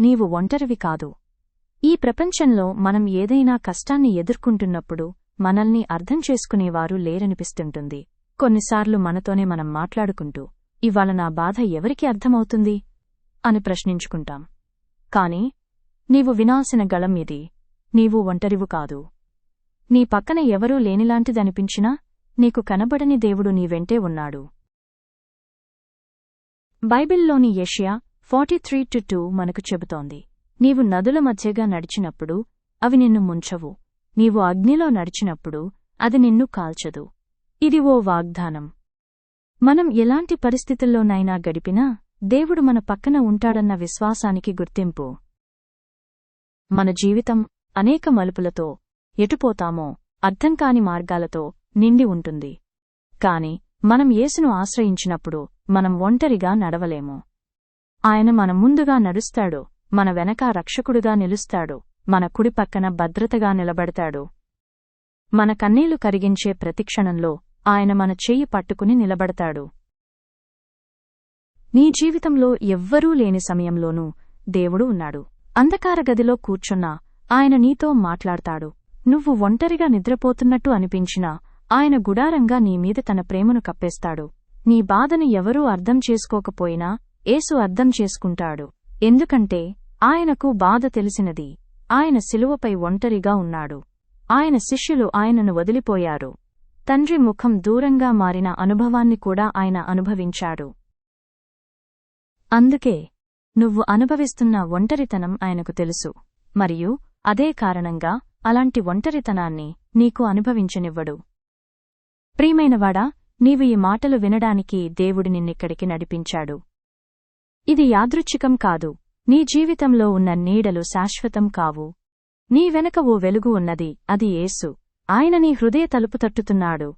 నీవు ఒంటరివి కాదు. ఈ ప్రపంచంలో మనం ఏదైనా కష్టాన్ని ఎదుర్కొంటున్నప్పుడు మనల్ని అర్థం చేసుకునేవారు లేరనిపిస్తుంటుంది. కొన్నిసార్లు మనతోనే మనం మాట్లాడుకుంటూ ఇవాళ నా బాధ ఎవరికి అర్థమవుతుంది? అని ప్రశ్నించుకుంటాం. కాని నీవు వినాల్సిన గళం ఇది. నీవు ఒంటరివు కాదు. నీ పక్కన ఎవరూ లేనిలాంటిదనిపించినా నీకు కనబడని దేవుడు నీ వెంటే ఉన్నాడు. బైబిల్లోని యషియా ఫార్టీ త్రీ టు టూ మనకు చెబుతోంది. నీవు నదుల మధ్యగా నడిచినప్పుడు అవి నిన్ను ముంచవు. నీవు అగ్నిలో నడిచినప్పుడు అది నిన్ను కాల్చదు. ఇది ఓ వాగ్దానం. మనం ఎలాంటి పరిస్థితుల్లోనైనా గడిపినా దేవుడు మన పక్కన ఉంటాడన్న విశ్వాసానికి గుర్తింపు. మన జీవితం అనేక మలుపులతో ఎటుపోతామో అర్థంకాని మార్గాలతో నిండి ఉంటుంది. కాని మనం యేసును ఆశ్రయించినప్పుడు మనం ఒంటరిగా నడవలేము. ఆయన మన ముందుగా నడుస్తాడు మన వెనక రక్షకుడుగా నిలుస్తాడు మన కుడి పక్కన భద్రతగా నిలబడతాడు. మన కన్నీళ్ళు కరిగించే ప్రతిక్షణంలో ఆయన మన చెయ్యి పట్టుకుని నిలబడతాడు. నీ జీవితంలో ఎవ్వరూ లేని సమయంలోనూ దేవుడు ఉన్నాడు. అంధకార గదిలో కూర్చున్నా ఆయన నీతో మాట్లాడతాడు. నువ్వు ఒంటరిగా నిద్రపోతున్నట్టు అనిపించినా ఆయన గుడారంగా నీమీద తన ప్రేమను కప్పేస్తాడు. నీ బాధను ఎవరూ అర్థం చేసుకోకపోయినా యేసు అర్థం చేసుకుంటాడు. ఎందుకంటే ఆయనకు బాధ తెలిసినది. ఆయన శిలువపై ఒంటరిగా ఉన్నాడు. ఆయన శిష్యులు ఆయనను వదిలిపోయారు. తండ్రి ముఖం దూరంగా మారిన అనుభవాన్ని కూడా ఆయన అనుభవించాడు. అందుకే నువ్వు అనుభవిస్తున్న ఒంటరితనం ఆయనకు తెలుసు. మరియు అదే కారణంగా అలాంటి ఒంటరితనాన్ని నీకు అనుభవించనివ్వడు. ప్రియమైనవాడా నీవు ఈ మాటలు వినడానికి దేవుడు నిన్నిక్కడికి నడిపించాడు. ఇది యాదృచ్ఛికం కాదు. నీ జీవితంలో ఉన్న నీడలు శాశ్వతం కావు. నీ వెనక ఓ వెలుగు ఉన్నది. అది ఏసు ఆయన నీ హృదయ తలుపు తట్టుతున్నాడు.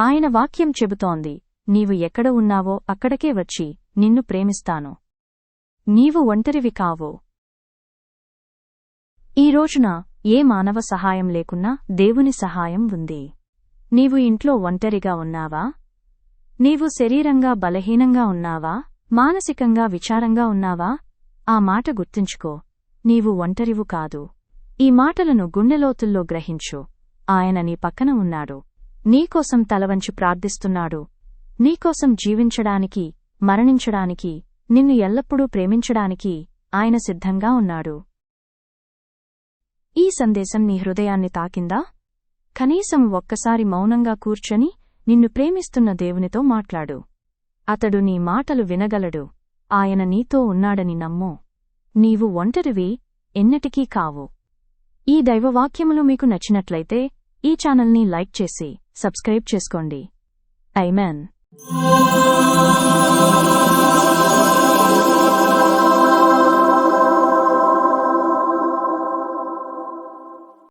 ఆయన వాక్యం చెబుతోంది. నీవు ఎక్కడ ఉన్నావో అక్కడకే వచ్చి నిన్ను ప్రేమిస్తాను. నీవు ఒంటరివి కావో. ఈ రోజున ఏ మానవ సహాయం లేకున్నా దేవుని సహాయం ఉంది. నీవు ఇంట్లో ఒంటరిగా ఉన్నావా? నీవు శరీరంగా బలహీనంగా ఉన్నావా? మానసికంగా విచారంగా ఉన్నావా? ఆ మాట గుర్తుంచుకో. నీవు ఒంటరివు కాదు. ఈ మాటలను గుండెలోతుల్లో గ్రహించు. ఆయన నీ పక్కన ఉన్నాడు. నీకోసం తలవంచి ప్రార్థిస్తున్నాడు. నీకోసం జీవించడానికి మరణించడానికి నిన్ను ఎల్లప్పుడూ ప్రేమించడానికి ఆయన సిద్ధంగా ఉన్నాడు. ఈ సందేశం నీ హృదయాన్ని తాకిందా? కనీసం ఒక్కసారి మౌనంగా కూర్చొని నిన్ను ప్రేమిస్తున్న దేవునితో మాట్లాడు. అతడు నీ మాటలు వినగలడు. ఆయన నీతో ఉన్నాడని నమ్ము. నీవు ఒంటరివి ఎన్నటికీ కావు. ఈ దైవవాక్యములు మీకు నచ్చినట్లయితే ఈ ఛానల్ని లైక్ చేసి సబ్స్క్రైబ్ చేసుకోండి. ఐమెన్.